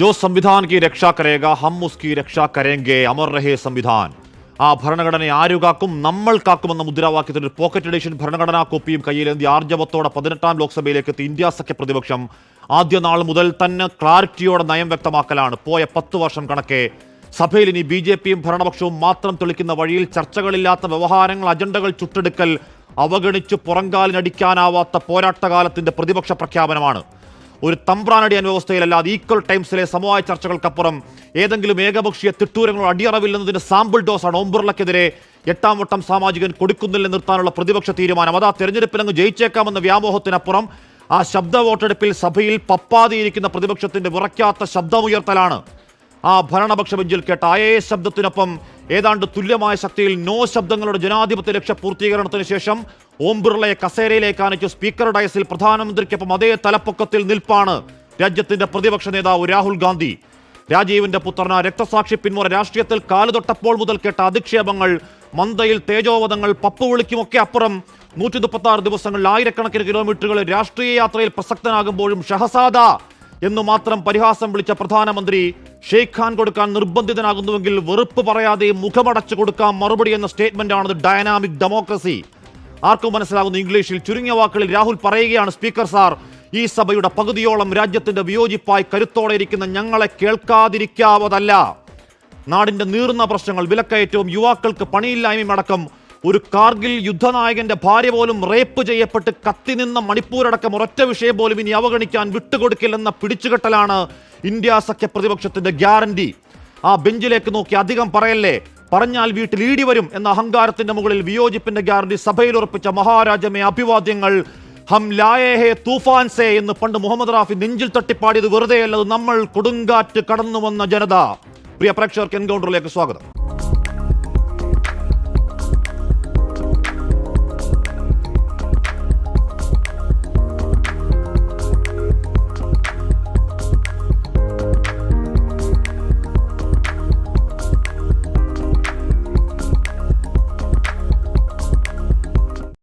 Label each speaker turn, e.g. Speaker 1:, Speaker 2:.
Speaker 1: जो संविधान की രക്ഷാ करेगा ഹം उसकी രക്ഷാ करेंगे അമർ रहे സംവിധാൻ ആ ഭരണഘടനയെ ആരുകാക്കും നമ്മൾ കാക്കുമെന്ന മുദ്രാവാക്യത്തിൽ ഒരു പോക്കറ്റ് എഡിഷൻ ഭരണഘടനാ കോപ്പിയും കയ്യിലെന്തി ആർജവത്തോടെ പതിനെട്ടാം ലോക്സഭയിലേക്ക് എത്തി ഇന്ത്യ സഖ്യ പ്രതിപക്ഷം ആദ്യ നാൾ മുതൽ തന്നെ ക്ലാരിറ്റിയോടെ നയം വ്യക്തമാക്കലാണ്. പോയ പത്ത് വർഷം കണക്കെ സഭയിൽ ഇനി ബി ജെ പിയും ഭരണപക്ഷവും മാത്രം തെളിക്കുന്ന വഴിയിൽ ചർച്ചകളില്ലാത്ത വ്യവഹാരങ്ങൾ അജണ്ടകൾ ചുട്ടെടുക്കൽ അവഗണിച്ച് പുറങ്കാലിനടിക്കാനാവാത്ത പോരാട്ടകാലത്തിന്റെ പ്രതിപക്ഷ പ്രഖ്യാപനമാണ്. ഒരു തമ്പ്രാനടിയൻ വ്യവസ്ഥയിലല്ലാതെ ഈക്വൽ ടൈംസിലെ സമവായ ചർച്ചകൾക്കപ്പുറം ഏതെങ്കിലും ഏകപക്ഷീയ തിട്ടൂരങ്ങളോ അടിയറവില്ലെന്നതിന് സാമ്പിൾ ഡോസാണ് ഓംബുർലക്കെതിരെ എട്ടാം വട്ടം സാമാജികൻ കൊടുക്കുന്നില്ല നിർത്താനുള്ള പ്രതിപക്ഷ തീരുമാനം. അതാ തെരഞ്ഞെടുപ്പിലങ്ങ് ജയിച്ചേക്കാമെന്ന വ്യാമോഹത്തിനപ്പുറം ആ ശബ്ദ വോട്ടെടുപ്പിൽ സഭയിൽ പപ്പാതിയിരിക്കുന്ന പ്രതിപക്ഷത്തിന്റെ വിറയ്ക്കാത്ത ശബ്ദമുയർത്തലാണ്. ആ ഭരണപക്ഷ ബെഞ്ചിൽ കേട്ട എസ് ശബ്ദത്തിനൊപ്പം ഏതാണ്ട് തുല്യമായ ശക്തിയിൽ നോ ശബ്ദങ്ങളുടെ ജനാധിപത്യ ലക്ഷ്യ പൂർത്തീകരണത്തിന് ശേഷം ഓം ബിർളയെ കസേരയിലേക്ക് സ്പീക്കർ ഡയസിൽ പ്രധാനമന്ത്രിക്കൊപ്പം അതേ തലപ്പൊക്കത്തിൽ നിൽപ്പാണ് രാജ്യത്തിന്റെ പ്രതിപക്ഷ നേതാവ് രാഹുൽ ഗാന്ധി. രാജീവിന്റെ പുത്രന രക്തസാക്ഷി പിന്മുറ രാഷ്ട്രീയത്തിൽ കാലുതൊട്ടപ്പോൾ മുതൽ കേട്ട അധിക്ഷേപങ്ങൾ മന്ദയിൽ തേജോവധങ്ങൾ പപ്പു വിളിക്കുമൊക്കെ അപ്പുറം നൂറ്റി മുപ്പത്തി ആറ് ദിവസങ്ങളിൽ ആയിരക്കണക്കിന് കിലോമീറ്ററുകൾ രാഷ്ട്രീയ യാത്രയിൽ പ്രസക്തനാകുമ്പോഴും ഷഹസാദ എന്ന് മാത്രം പരിഹാസം വിളിച്ച പ്രധാനമന്ത്രി ഷെയ്ഖ് ഖാൻ കൊടുക്കാൻ നിർബന്ധിതനാകുന്നുവെങ്കിൽ വെറുപ്പ് പറയാതെ മുഖമടച്ചു കൊടുക്കാൻ മറുപടി എന്ന സ്റ്റേറ്റ്മെന്റ് ആണ് ഡയനാമിക് ഡെമോക്രസി. ആർക്കും മനസ്സിലാകുന്ന ഇംഗ്ലീഷിൽ ചുരുങ്ങിയ വാക്കുകളിൽ രാഹുൽ പറയുകയാണ് സ്പീക്കർ സാർ. ഈ സഭയുടെ പകുതിയോളം രാജ്യത്തിന്റെ വിയോജിപ്പായി കരുത്തോടെ ഇരിക്കുന്ന ഞങ്ങളെ കേൾക്കാതിരിക്കാവതല്ല. നാടിന്റെ നീറുന്ന പ്രശ്നങ്ങൾ വിലക്കയറ്റവും യുവാക്കൾക്ക് പണിയില്ലായ്മയും അടക്കം ഒരു കാർഗിൽ യുദ്ധനായകന്റെ ഭാര്യ പോലും റേപ്പ് ചെയ്യപ്പെട്ട് കത്തി നിന്ന മണിപ്പൂരടക്കം ഒരൊറ്റ വിഷയം പോലും ഇനി അവഗണിക്കാൻ വിട്ടുകൊടുക്കില്ലെന്ന പിടിച്ചുകെട്ടലാണ് ഇന്ത്യ സഖ്യ പ്രതിപക്ഷത്തിന്റെ ഗ്യാരണ്ടി. ആ ബെഞ്ചിലേക്ക് നോക്കി അധികം പറയല്ലേ? പറഞ്ഞാൽ വീട്ടിൽ ഈടി വരും എന്ന അഹങ്കാരത്തിന്റെ മുകളിൽ വിയോജിപ്പിന്റെ ഗ്യാരണ്ടി സഭയിൽ ഉറപ്പിച്ച മഹാരാജമേ അഭിവാദ്യങ്ങൾ ഹം ലായേഹേ തൂഫാൻ സേ എന്ന് പണ്ട് മുഹമ്മദ് റാഫി നെഞ്ചിൽ തട്ടിപ്പാടിയത് വെറുതെയല്ലത് നമ്മൾ കൊടുങ്കാറ്റ് കടന്നു വന്ന ജനത. പ്രിയ പ്രേക്ഷകർക്ക് എൻകൗണ്ടറിലേക്ക് സ്വാഗതം.